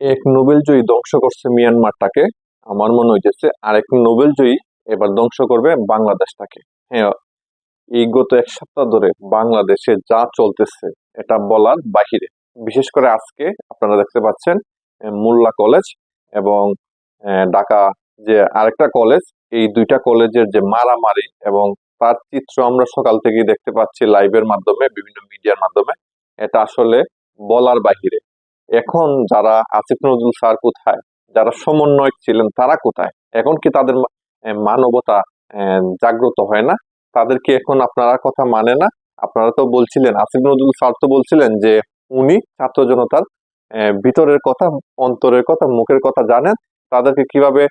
এক নোবেল জয়ী ধ্বংস করছে মিয়ানমারটাকে। আমার মনে হইতেছে নোবেল জয়ী এবার ধ্বংস করবে বাংলাদেশটাকে। হ্যাঁ এই গত এক সপ্তাহ ধরে বাংলাদেশে যা চলতেছে, এটা বলার বাহিরে। বিশেষ করে আজকে আপনারা দেখতে পাচ্ছেন মোল্লা কলেজ এবং ঢাকা যে আরেকটা কলেজ, এই দুইটা কলেজের যে মারামারি এবং তার চিত্র আমরা সকাল থেকেই দেখতে পাচ্ছি লাইভের মাধ্যমে, বিভিন্ন মিডিয়ার মাধ্যমে। এটা আসলে বলার বাহিরে। এখন যারা আসিফ নজরুল স্যার কোথায়? যারা সমন্বয়ক ছিলেন তারা কোথায়? এখন কি তাদের মানবতা জাগ্রত হয় না? তাদেরকে এখন আপনারা কথা মানে না? আপনারা তো বলছিলেন, আসিফ নজরুল স্যার তো বলছিলেন যে উনি ছাত্র জনতার ভিতরের কথা, অন্তরের কথা, মুখের কথা জানেন। তাদেরকে কীভাবে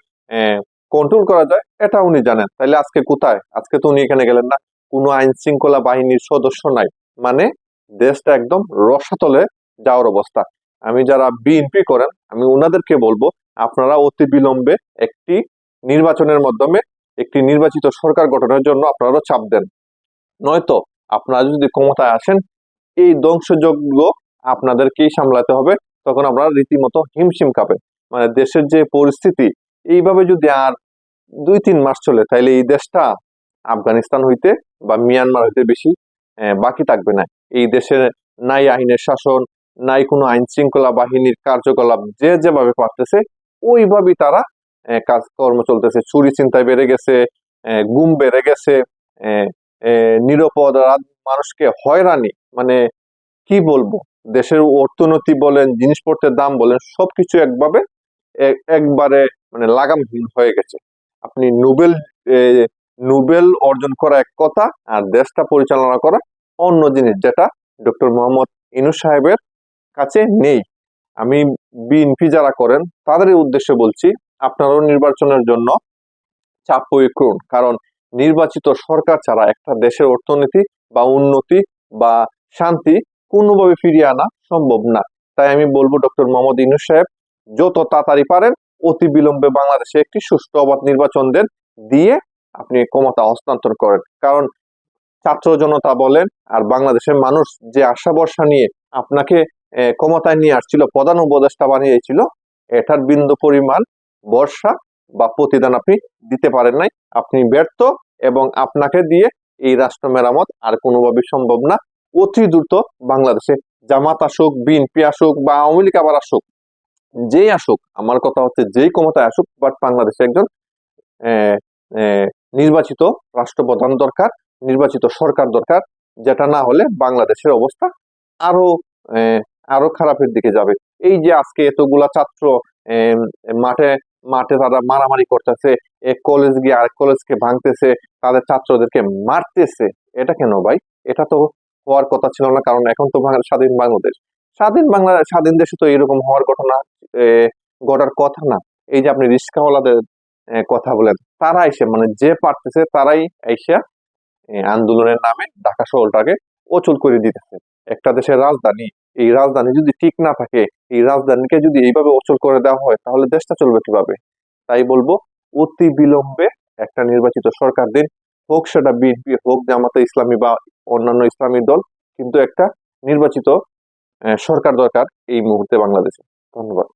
কন্ট্রোল করা যায় এটা উনি জানেন। তাহলে আজকে কোথায়? আজকে তো উনি এখানে গেলেন না। কোনো আইন শৃঙ্খলা বাহিনীর সদস্য নাই। মানে দেশটা একদম রসাতলে যাওয়ার অবস্থা। আমি যারা বিএনপি করেন, আমি ওনাদেরকে বলব, আপনারা অতি বিলম্বে একটি নির্বাচনের মাধ্যমে একটি নির্বাচিত সরকার গঠনের জন্য আপনারা চাপ দেন। নয়তো আপনারা যদি ক্ষমতায় আসেন, এই ধ্বংসযজ্ঞ আপনাদেরকেই সামলাতে হবে, তখন আপনারা রীতিমতো হিমশিম খাবে মানে দেশের যে পরিস্থিতি, এইভাবে যদি আর দুই তিন মাস চলে তাহলে এই দেশটা আফগানিস্তান হইতে বা মিয়ানমার হইতে বেশি বাকি থাকবে না। এই দেশের নাই আইনের শাসন নাই কোনো আইন শৃঙ্খলা বাহিনীর কার্যকলাপ যে যেভাবে পারতেছে, ওইভাবেই তারা কাজকর্ম চলতেছে। চুরি চিন্তায় বেড়ে গেছে গুম বেড়ে গেছে নিরাপদ মানুষকে হয়রানি মানে কি বলব? দেশের অর্থনীতি বলেন, জিনিসপত্রের দাম বলেন, সবকিছু একভাবে একবারে মানে লাগামহীন হয়ে গেছে। আপনি নোবেল নোবেল অর্জন করা এক কথা আর দেশটা পরিচালনা করা অন্য জিনিস, যেটা ডক্টর মোহাম্মদ ইনু সাহেবের কাছে নেই। আমি বিএনপি যারা করেন তাদের উদ্দেশ্যে বলছি, আপনারাও নির্বাচনের জন্য চাপ প্রয়োগ করুন। কারণ নির্বাচিত সরকার ছাড়া একটা দেশের অর্থনীতি বা উন্নতি বা শান্তি কোনোভাবে ফিরিয়ে আনা সম্ভব না। তাই আমি বলব, ডক্টর মোহাম্মদ ইনুস সাহেব, যত তাড়াতাড়ি পারেন, অতি বিলম্বে বাংলাদেশে একটি সুষ্ঠু অবাধ নির্বাচন দেন, দিয়ে আপনি ক্ষমতা হস্তান্তর করেন। কারণ ছাত্র জনতা বলেন, আর বাংলাদেশের মানুষ যে আশা ভরসা নিয়ে আপনাকে ক্ষমতায় নিয়ে আসছিল, প্রধান উপদেষ্টা বানিয়েছিল, এটার বিন্দু পরিমাণ বর্ষা বা প্রতিদান আপনি দিতে পারেন নাই। আপনি ব্যর্থ এবং আপনাকে দিয়ে এই রাষ্ট্র মেরামত আর কোনোভাবে সম্ভব না। অতি দ্রুত বাংলাদেশে জামাত আসুক, বিএনপি আসুক বা আওয়ামী লীগ আবার আসুক, যেই আসুক, আমার কথা হচ্ছে যেই ক্ষমতায় আসুক বাট বাংলাদেশে একজন নির্বাচিত রাষ্ট্রপ্রধান দরকার, নির্বাচিত সরকার দরকার, যেটা না হলে বাংলাদেশের অবস্থা আরও আরও খারাপের দিকে যাবে। এই যে আজকে এতগুলা ছাত্র মাঠে মাঠে তারা মারামারি করতেছে এক কলেজ গিয়ে আরেক কলেজকে ভাঙতেছে, তাদের ছাত্রদেরকে মারতেছে, এটা কেন ভাই? এটা তো হওয়ার কথা ছিল না, কারণ এখন তো স্বাধীন বাংলাদেশ। স্বাধীন বাংলা, স্বাধীন দেশে তো এরকম হওয়ার ঘটনা ঘটার কথা না। এই যে আপনি রিক্সাওয়ালাদের কথা বলেন, তারা এসে মানে যে পারতেছে, তারাই এসে আন্দোলনের নামে ঢাকা শহরটাকে অচল করে দিতেছে। একটা দেশের রাজধানী এই রাজধানী যদি ঠিক না থাকে, এই রাজধানীকে যদি এইভাবে অচল করে দেওয়া হয়, তাহলে দেশটা চলবে কীভাবে? তাই বলব, অতি বিলম্বে একটা নির্বাচিত সরকার দিন, হোক সেটা বিএনপি হোক জামাতে ইসলামী বা অন্যান্য ইসলামী দল, কিন্তু একটা নির্বাচিত সরকার দরকার এই মুহূর্তে বাংলাদেশে। ধন্যবাদ।